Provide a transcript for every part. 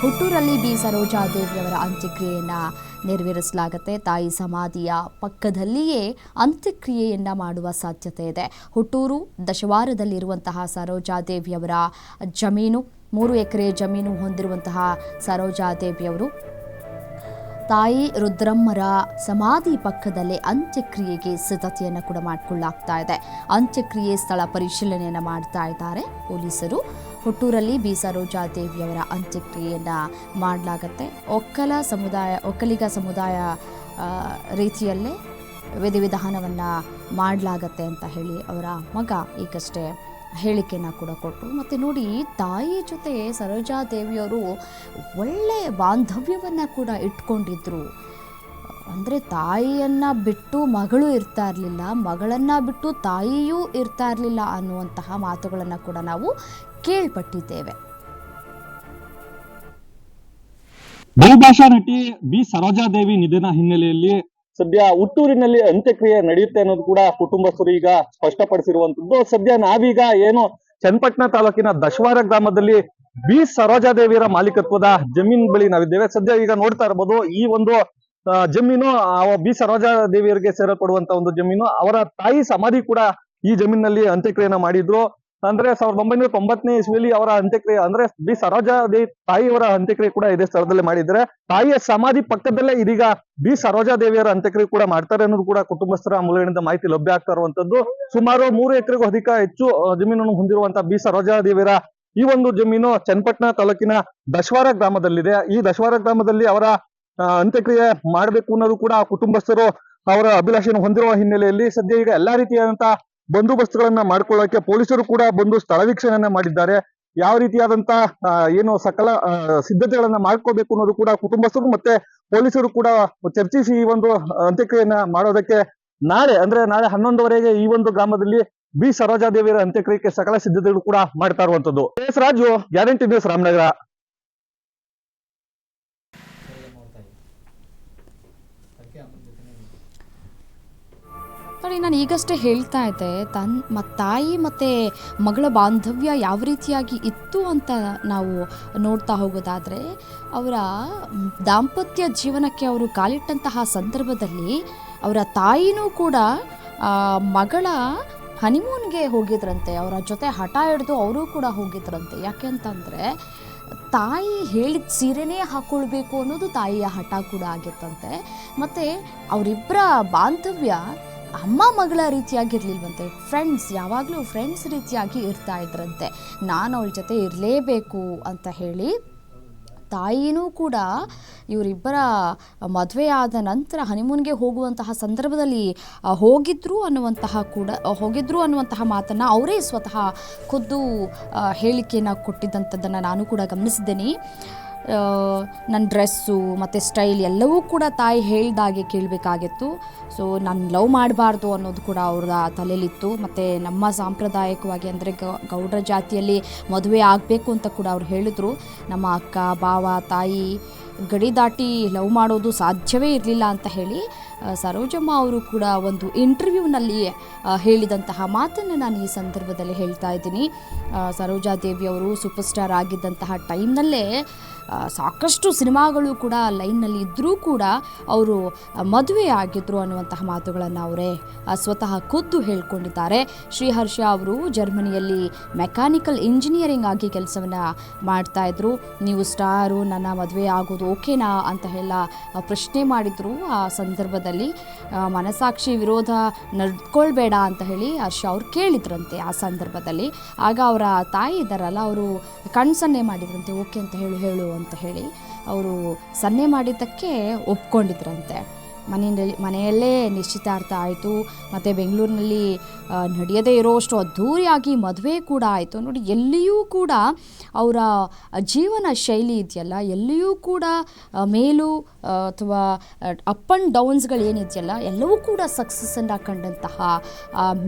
ಹುಟ್ಟೂರಲ್ಲಿ B ಸರೋಜಾದೇವಿಯವರ ಅಂತ್ಯಕ್ರಿಯೆಯನ್ನು ನೆರವೇರಿಸಲಾಗುತ್ತೆ. ತಾಯಿ ಸಮಾಧಿಯ ಪಕ್ಕದಲ್ಲಿಯೇ ಅಂತ್ಯಕ್ರಿಯೆಯನ್ನ ಮಾಡುವ ಸಾಧ್ಯತೆ ಇದೆ. ಹುಟ್ಟೂರು ದಶವಾರದಲ್ಲಿರುವಂತಹ ಸರೋಜಾದೇವಿಯವರ ಜಮೀನು, ಮೂರು ಎಕರೆ ಜಮೀನು ಹೊಂದಿರುವಂತಹ ಸರೋಜಾದೇವಿಯವರು ತಾಯಿ ರುದ್ರಮ್ಮರ ಸಮಾಧಿ ಪಕ್ಕದಲ್ಲೇ ಅಂತ್ಯಕ್ರಿಯೆಗೆ ಸಿದ್ಧತೆಯನ್ನು ಕೂಡ ಮಾಡಿಕೊಳ್ಳಲಾಗ್ತಾ ಇದೆ. ಅಂತ್ಯಕ್ರಿಯೆ ಸ್ಥಳ ಪರಿಶೀಲನೆಯನ್ನು ಮಾಡ್ತಾ ಇದ್ದಾರೆ ಪೊಲೀಸರು. ಹುಟ್ಟೂರಲ್ಲಿ ಬಿ ಸರೋಜಾದೇವಿಯವರ ಅಂತ್ಯಕ್ರಿಯೆಯನ್ನು ಮಾಡಲಾಗತ್ತೆ. ಒಕ್ಕಲ ಸಮುದಾಯ, ಒಕ್ಕಲಿಗ ಸಮುದಾಯ ರೀತಿಯಲ್ಲೇ ವಿಧಿವಿಧಾನವನ್ನು ಮಾಡಲಾಗತ್ತೆ ಅಂತ ಹೇಳಿ ಅವರ ಮಗ ಈಗಷ್ಟೇ ಹೇಳಿಕೆಯನ್ನು ಕೂಡ ಕೊಟ್ಟರು ಮತ್ತು ನೋಡಿ ತಾಯಿ ಜೊತೆ ಸರೋಜಾದೇವಿಯವರು ಒಳ್ಳೆಯ ಬಾಂಧವ್ಯವನ್ನು ಕೂಡ ಇಟ್ಕೊಂಡಿದ್ರು. ಅಂದರೆ ತಾಯಿಯನ್ನು ಬಿಟ್ಟು ಮಗಳು ಇರ್ತಾ ಇರಲಿಲ್ಲ, ಮಗಳನ್ನು ಬಿಟ್ಟು ತಾಯಿಯೂ ಇರ್ತಾ ಇರಲಿಲ್ಲ ಅನ್ನುವಂತಹ ಮಾತುಗಳನ್ನು ಕೂಡ ನಾವು ಕೇಳ್ಪಟ್ಟಿದ್ದೇವೆ. ಬಹುಭಾಷಾ ನಟಿ ಬಿ ಸರೋಜಾದೇವಿ ನಿಧನ ಹಿನ್ನೆಲೆಯಲ್ಲಿ ಸದ್ಯ ಹುಟ್ಟೂರಿನಲ್ಲಿ ಅಂತ್ಯಕ್ರಿಯೆ ನಡೆಯುತ್ತೆ ಅನ್ನೋದು ಕೂಡ ಕುಟುಂಬಸ್ಥರು ಈಗ ಸ್ಪಷ್ಟಪಡಿಸಿರುವಂತದ್ದು. ಸದ್ಯ ನಾವೀಗ ಏನು ಚನ್ನಪಟ್ಟಣ ತಾಲೂಕಿನ ದಶವಾರ ಗ್ರಾಮದಲ್ಲಿ ಬಿ ಸರೋಜಾದೇವಿಯರ ಮಾಲೀಕತ್ವದ ಜಮೀನ್ ಬಳಿ ನಾವಿದ್ದೇವೆ. ಸದ್ಯ ಈಗ ನೋಡ್ತಾ ಇರಬಹುದು ಈ ಒಂದು ಜಮೀನು ಸರೋಜಾ ಬಿ ಸರೋಜಾದೇವಿಯರಿಗೆ ಸೇರಲ್ಪಡುವಂತ ಒಂದು ಜಮೀನು. ಅವರ ತಾಯಿ ಸಮಾಧಿ ಕೂಡ ಈ ಜಮೀನಿನಲ್ಲಿ ಅಂತ್ಯಕ್ರಿಯೆನ ಮಾಡಿದ್ರು. ಅಂದ್ರೆ ಸಾವಿರದ ಒಂಬೈನೂರ ತೊಂಬತ್ತನೇ ಇಸ್ವಿಯಲ್ಲಿ ಅವರ ಅಂತ್ಯಕ್ರಿಯೆ, ಅಂದ್ರೆ ಬಿ ಸರೋಜಾದೇವಿ ತಾಯಿಯವರ ಅಂತ್ಯಕ್ರಿಯೆ ಕೂಡ ಇದೇ ಸ್ಥಳದಲ್ಲಿ ಮಾಡಿದ್ರೆ, ತಾಯಿಯ ಸಮಾಧಿ ಪಕ್ಕದಲ್ಲೇ ಇದೀಗ ಬಿ ಸರೋಜಾದೇವಿಯರ ಅಂತ್ಯಕ್ರಿಯೆ ಕೂಡ ಮಾಡ್ತಾರೆ ಅನ್ನೋದು ಕೂಡ ಕುಟುಂಬಸ್ಥರ ಮೂಲಗಳಿಂದ ಮಾಹಿತಿ ಲಭ್ಯ ಆಗ್ತಾ ಇರುವಂತದ್ದು. ಸುಮಾರು ಮೂರು ಎಕರೆಗೂ ಅಧಿಕ ಹೆಚ್ಚು ಜಮೀನನ್ನು ಹೊಂದಿರುವಂತಹ ಬಿ ಸರೋಜಾದೇವಿಯರ ಈ ಒಂದು ಜಮೀನು ಚನ್ನಪಟ್ಟಣ ತಾಲೂಕಿನ ದಶವಾರ ಗ್ರಾಮದಲ್ಲಿದೆ. ಈ ದಶವಾರ ಗ್ರಾಮದಲ್ಲಿ ಅವರ ಅಂತ್ಯಕ್ರಿಯೆ ಮಾಡಬೇಕು ಅನ್ನೋದು ಕೂಡ ಕುಟುಂಬಸ್ಥರು ಅವರ ಅಭಿಲಾಷೆಯನ್ನು ಹೊಂದಿರುವ ಹಿನ್ನೆಲೆಯಲ್ಲಿ ಸದ್ಯ ಈಗ ಎಲ್ಲಾ ರೀತಿಯಾದಂತಹ ಬಂದೋಬಸ್ತ್ಗಳನ್ನ ಮಾಡ್ಕೊಳ್ಳೋಕೆ ಪೊಲೀಸರು ಕೂಡ ಬಂದು ಸ್ಥಳ ವೀಕ್ಷಣೆಯನ್ನ ಮಾಡಿದ್ದಾರೆ. ಯಾವ ರೀತಿಯಾದಂತಹ ಆ, ಏನು ಸಕಲ ಆ, ಸಿದ್ಧತೆಗಳನ್ನ ಮಾಡ್ಕೋಬೇಕು ಅನ್ನೋದು ಕೂಡ ಕುಟುಂಬಸ್ಥರು ಮತ್ತೆ ಪೊಲೀಸರು ಕೂಡ ಚರ್ಚಿಸಿ ಈ ಒಂದು ಅಂತ್ಯಕ್ರಿಯೆಯನ್ನ ಮಾಡೋದಕ್ಕೆ ನಾಳೆ ಅಂದ್ರೆ ನಾಳೆ ಹನ್ನೊಂದುವರೆಗೆ ಈ ಒಂದು ಗ್ರಾಮದಲ್ಲಿ ಬಿ ಸರೋಜಾದೇವಿಯರ ಅಂತ್ಯಕ್ರಿಯೆಗೆ ಸಕಲ ಸಿದ್ಧತೆಗಳು ಕೂಡ ಮಾಡ್ತಾ ಇರುವಂತದ್ದು. S. Raju guarantee news Ramanagara. ನೋಡಿ ನಾನು ಈಗಷ್ಟೇ ಹೇಳ್ತಾ ಇದ್ದೆ, ತನ್ ಮ, ತಾಯಿ ಮತ್ತು ಮಗಳ ಬಾಂಧವ್ಯ ಯಾವ ರೀತಿಯಾಗಿ ಇತ್ತು ಅಂತ ನಾವು ನೋಡ್ತಾ ಹೋಗೋದಾದರೆ, ಅವರ ದಾಂಪತ್ಯ ಜೀವನಕ್ಕೆ ಅವರು ಕಾಲಿಟ್ಟಂತಹ ಸಂದರ್ಭದಲ್ಲಿ ಅವರ ತಾಯಿನೂ ಕೂಡ ಮಗಳ ಹನಿಮೂನ್ಗೆ ಹೋಗಿದ್ರಂತೆ. ಅವರ ಜೊತೆ ಹಠ ಹಿಡಿದು ಅವರು ಕೂಡ ಹೋಗಿದ್ರಂತೆ. ಯಾಕೆ ಅಂತಂದರೆ, ತಾಯಿ ಹೇಳಿದ ಸೀರೆನೇ ಹಾಕ್ಕೊಳ್ಬೇಕು ಅನ್ನೋದು ತಾಯಿಯ ಹಠ ಕೂಡ ಆಗಿತ್ತಂತೆ. ಮತ್ತು ಅವರಿಬ್ಬರ ಬಾಂಧವ್ಯ ಅಮ್ಮ ಮಗಳ ರೀತಿಯಾಗಿರ್ಲಿಲ್ವಂತೆ ಫ್ರೆಂಡ್ಸ್ ಯಾವಾಗಲೂ ಫ್ರೆಂಡ್ಸ್ ರೀತಿಯಾಗಿ ಇರ್ತಾ ಇದ್ರಂತೆ. ನಾನು ಅವಳ ಜೊತೆ ಇರಲೇಬೇಕು ಅಂತ ಹೇಳಿ, ತಾಯಿನೂ ಕೂಡ ಇವರಿಬ್ಬರ ಮದುವೆ ಆದ ನಂತರ ಹನಿಮೂನ್ಗೆ ಹೋಗುವಂತಹ ಸಂದರ್ಭದಲ್ಲಿ ಹೋಗಿದ್ರು ಅನ್ನುವಂತಹ ಕೂಡ ಹೋಗಿದ್ರು ಅನ್ನುವಂತಹ ಮಾತನ್ನು ಅವರೇ ಸ್ವತಃ ಖುದ್ದು ಹೇಳಿಕೆಯನ್ನು ಕೊಟ್ಟಿದ್ದಂಥದ್ದನ್ನು ನಾನು ಕೂಡ ಗಮನಿಸಿದ್ದೇನೆ. ನನ್ನ ಡ್ರೆಸ್ಸು ಮತ್ತು ಸ್ಟೈಲ್ ಎಲ್ಲವೂ ಕೂಡ ತಾಯಿ ಹೇಳ್ದಾಗೆ ಕೇಳಬೇಕಾಗಿತ್ತು. ಸೊ ನಾನು ಲವ್ ಮಾಡಬಾರ್ದು ಅನ್ನೋದು ಕೂಡ ಅವ್ರ ತಲೆಯಲ್ಲಿತ್ತು ಮತ್ತು ನಮ್ಮ ಸಾಂಪ್ರದಾಯಿಕವಾಗಿ ಅಂದರೆ ಗೌಡ್ರ ಜಾತಿಯಲ್ಲಿ ಮದುವೆ ಆಗಬೇಕು ಅಂತ ಕೂಡ ಅವ್ರು ಹೇಳಿದ್ರು. ನಮ್ಮ ಅಕ್ಕ ಬಾವ ತಾಯಿ ಗಡಿ ದಾಟಿ ಲವ್ ಮಾಡೋದು ಸಾಧ್ಯವೇ ಇರಲಿಲ್ಲ ಅಂತ ಹೇಳಿ ಸರೋಜಮ್ಮ ಅವರು ಕೂಡ ಒಂದು ಇಂಟರ್ವ್ಯೂನಲ್ಲಿ ಹೇಳಿದಂತಹ ಮಾತನ್ನು ನಾನು ಈ ಸಂದರ್ಭದಲ್ಲಿ ಹೇಳ್ತಾ ಇದ್ದೀನಿ. ಸರೋಜಾ ದೇವಿ ಅವರು ಸೂಪರ್ ಸ್ಟಾರ್ ಆಗಿದ್ದಂತಹ ಟೈಮ್ನಲ್ಲೇ ಸಾಕಷ್ಟು ಸಿನಿಮಾಗಳು ಕೂಡ ಲೈನ್ನಲ್ಲಿ ಇದ್ದರೂ ಕೂಡ ಅವರು ಮದುವೆ ಆಗಿದ್ರು ಅನ್ನುವಂತಹ ಮಾತುಗಳನ್ನು ಅವರೇ ಸ್ವತಃ ಖುದ್ದು ಹೇಳ್ಕೊಂಡಿದ್ದಾರೆ. ಶ್ರೀಹರ್ಷ ಅವರು ಜರ್ಮನಿಯಲ್ಲಿ ಮೆಕ್ಯಾನಿಕಲ್ ಇಂಜಿನಿಯರಿಂಗ್ ಆಗಿ ಕೆಲಸವನ್ನು ಮಾಡ್ತಾ ಇದ್ರು. ನೀವು ಸ್ಟಾರು, ನನ್ನ ಮದುವೆ ಆಗೋದು ಓಕೆನಾ ಅಂತ ಎಲ್ಲ ಪ್ರಶ್ನೆ ಮಾಡಿದರು. ಆ ಸಂದರ್ಭದಲ್ಲಿ ಆ, ಮನಸಾಕ್ಷಿ ವಿರೋಧ ನಡ್ಕೊಳ್ಬೇಡ ಅಂತ ಹೇಳಿ ಹರ್ಷ ಅವ್ರು ಕೇಳಿದ್ರಂತೆ ಆ ಸಂದರ್ಭದಲ್ಲಿ. ಆಗ ಅವರ ತಾಯಿ ಇದ್ದಾರಲ್ಲ ಅವರು ಕಣ್ ಸನ್ನೆ ಮಾಡಿದ್ರಂತೆ ಓಕೆ ಅಂತ ಹೇಳು ಹೇಳು ಅಂತ ಹೇಳಿ. ಅವರು ಸನ್ನೆ ಮಾಡಿದ್ದಕ್ಕೆ ಒಪ್ಕೊಂಡಿದ್ರಂತೆ. ಮನೆಯಲ್ಲಿ, ಮನೆಯಲ್ಲೇ ನಿಶ್ಚಿತಾರ್ಥ ಆಯಿತು. ಮತ್ತು ಬೆಂಗಳೂರಿನಲ್ಲಿ ನಡೆಯದೇ ಇರೋಷ್ಟು ಅದ್ಧೂರಿಯಾಗಿ ಮದುವೆ ಕೂಡ ಆಯಿತು. ನೋಡಿ, ಎಲ್ಲಿಯೂ ಕೂಡ ಅವರ ಜೀವನ ಶೈಲಿ ಇದೆಯಲ್ಲ? ಎಲ್ಲಿಯೂ ಕೂಡ ಮೇಲು ಅಥವಾ ಅಪ್ ಆ್ಯಂಡ್ ಡೌನ್ಸ್ಗಳು ಏನಿದೆಯಲ್ಲ? ಎಲ್ಲವೂ ಕೂಡ ಸಕ್ಸಸ್ಸನ್ನು ಕಂಡಂತಹ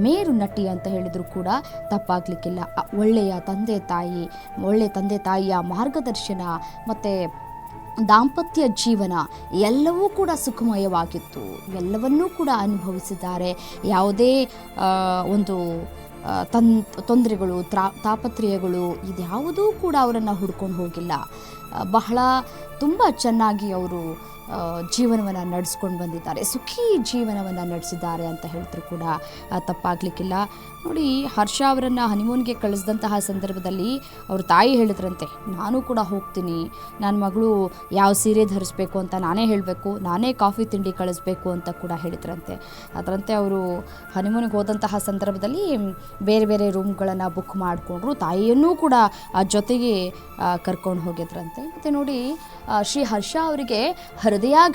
ಮೇರು ನಟಿ ಅಂತ ಹೇಳಿದರೂ ಕೂಡ ತಪ್ಪಾಗಲಿಕ್ಕಿಲ್ಲ. ಒಳ್ಳೆಯ ತಂದೆ ತಾಯಿ ಒಳ್ಳೆಯ ತಂದೆ ತಾಯಿಯ ಮಾರ್ಗದರ್ಶನ, ಮತ್ತು ದಾಂಪತ್ಯ ಜೀವನ ಎಲ್ಲವೂ ಕೂಡ ಸುಖಮಯವಾಗಿತ್ತು. ಎಲ್ಲವನ್ನೂ ಕೂಡ ಅನುಭವಿಸಿದ್ದಾರೆ. ಯಾವುದೇ ಒಂದು ತನ್, ತೊಂದರೆಗಳು, ತ್ರಾ, ತಾಪತ್ರಯಗಳು ಇದ್ಯಾವುದೂ ಕೂಡ ಅವರನ್ನು ಹುಡ್ಕೊಂಡು ಹೋಗಿಲ್ಲ. ಬಹಳ ತುಂಬ ಚೆನ್ನಾಗಿ ಅವರು ಜೀವನವನ್ನು ನಡೆಸ್ಕೊಂಡು ಬಂದಿದ್ದಾರೆ. ಸುಖಿ ಜೀವನವನ್ನು ನಡೆಸಿದ್ದಾರೆ ಅಂತ ಹೇಳಿದ್ರು ಕೂಡ ತಪ್ಪಾಗಲಿಕ್ಕಿಲ್ಲ. ನೋಡಿ, ಹರ್ಷ ಅವರನ್ನು ಹನಿಮೂನ್ಗೆ ಕಳಿಸಿದಂತಹ ಸಂದರ್ಭದಲ್ಲಿ ಅವ್ರ ತಾಯಿ ಹೇಳಿದ್ರಂತೆ, ನಾನು ಕೂಡ ಹೋಗ್ತೀನಿ. ನನ್ನ ಮಗಳು ಯಾವ ಸೀರೆ ಧರಿಸ್ಬೇಕು ಅಂತ ನಾನೇ ಹೇಳಬೇಕು. ನಾನೇ ಕಾಫಿ ತಿಂಡಿ ಕಳಿಸ್ಬೇಕು ಅಂತ ಕೂಡ ಹೇಳಿದ್ರಂತೆ. ಅದರಂತೆ ಅವರು ಹನಿಮೂನಿಗೆ ಹೋದಂತಹ ಸಂದರ್ಭದಲ್ಲಿ ಬೇರೆ ಬೇರೆ ರೂಮ್ಗಳನ್ನು ಬುಕ್ ಮಾಡಿಕೊಂಡ್ರು. ತಾಯಿಯನ್ನೂ ಕೂಡ ಜೊತೆಗೆ ಕರ್ಕೊಂಡು ಹೋಗಿದ್ರಂತೆ. ಮತ್ತು ನೋಡಿ ಶ್ರೀ ಹರ್ಷ ಅವರಿಗೆ ಹೃದಯಾಘಾತ